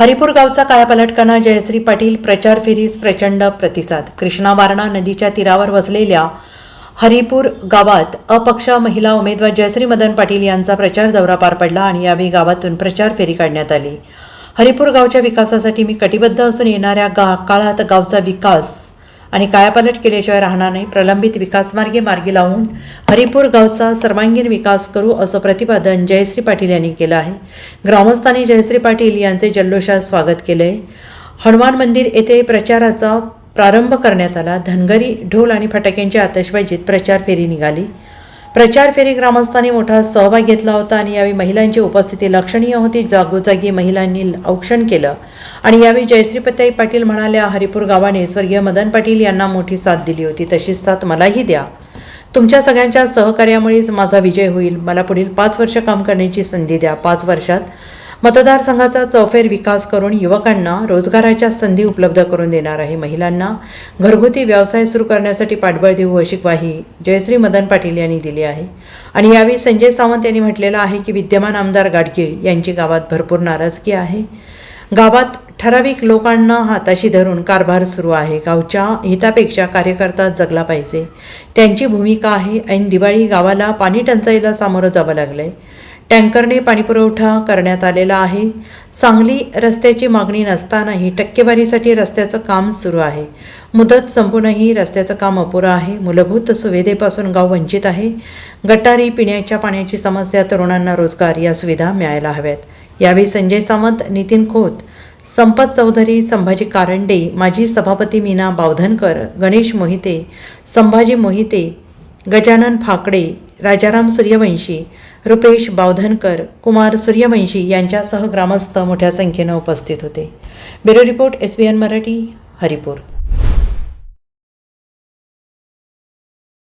हरिपूर गावचा कायापालटकाना जयश्री पाटील प्रचार फेरीस प्रचंड प्रतिसाद. कृष्णा वारणा नदीच्या तीरावर वसलेल्या हरिपूर गावात अपक्ष महिला उमेदवार जयश्री मदन पाटील यांचा प्रचार दौरा पार पडला आणि यावेळी गावातून प्रचार फेरी काढण्यात आली. हरिपूर गावच्या विकासासाठी मी कटिबद्ध असून येणाऱ्या गा काळात गावचा विकास आणि कायापालट केल्याशिवाय राहणार नाही. प्रलंबित विकासमार्गे मार्गी लावून हरिपूर गावचा सर्वांगीण विकास करू असं प्रतिपादन जयश्री पाटील यांनी केलं आहे. ग्रामस्थांनी जयश्री पाटील यांचे जल्लोषात स्वागत केले आहे हनुमान मंदिर येथे प्रचाराचा प्रारंभ करण्यात आला. धनगरी ढोल आणि फटाक्यांच्या आतषबाजीत प्रचार फेरी निघाली. प्रचार फेरी ग्रामस्थांनी मोठा सहभाग घेतला होता आणि यावेळी महिलांची उपस्थिती लक्षणीय होती. जागोजागी महिलांनी औक्षण केलं. आणि यावेळी जयश्रीपत्याई पाटील म्हणाल्या हरिपूर गावाने स्वर्गीय मदन पाटील यांना मोठी साथ दिली होती. तशीच साथ मलाही द्या. तुमच्या सगळ्यांच्या सहकार्यामुळेच माझा विजय होईल. मला पुढील पाच वर्ष काम करण्याची संधी द्या. पाच वर्षात मतदारसंघाचा चौफेर विकास करून युवकांना रोजगाराच्या संधी उपलब्ध करून देणार आहे महिलांना. घरगुती व्यवसाय सुरू करण्यासाठी पाठबळ देऊ अशी ग्वाही जयश्री मदन पाटील यांनी दिली आहे. आणि यावेळी संजय सावंत यांनी म्हटलेलं आहे की विद्यमान आमदार गाडगीळ यांची गावात भरपूर नाराजगी आहे. गावात ठराविक लोकांना हाताशी धरून कारभार सुरू आहे. गावच्या हितापेक्षा कार्यकर्ता जगला पाहिजे. त्यांची भूमिका आहे ऐन दिवाळी गावाला पाणी टंचाईला सामोरं जावं लागलं आहे टँकरने पाणीपुरवठा करण्यात आलेला आहे. सांगली रस्त्याची मागणी नसतानाही टक्केवारीसाठी रस्त्याचं काम सुरू आहे. मुदत संपूनही रस्त्याचं काम अपुरं आहे. मूलभूत सुविधेपासून गाव वंचित आहे. गटारी पिण्याच्या पाण्याची समस्या तरुणांना रोजगार या सुविधा मिळायला हव्यात. यावेळी संजय सावंत नितीन खोत संपत चौधरी संभाजी कारंडे माजी सभापती मीना बावधनकर गणेश मोहिते संभाजी मोहिते गजानन फाकडे राजाराम सूर्यवंशी रुपेश बावधनकर कुमार सूर्यवंशी यांच्यासह ग्रामस्थ मोठ्या संख्येनं उपस्थित होते. Bureau report S B N Marathi Haripur.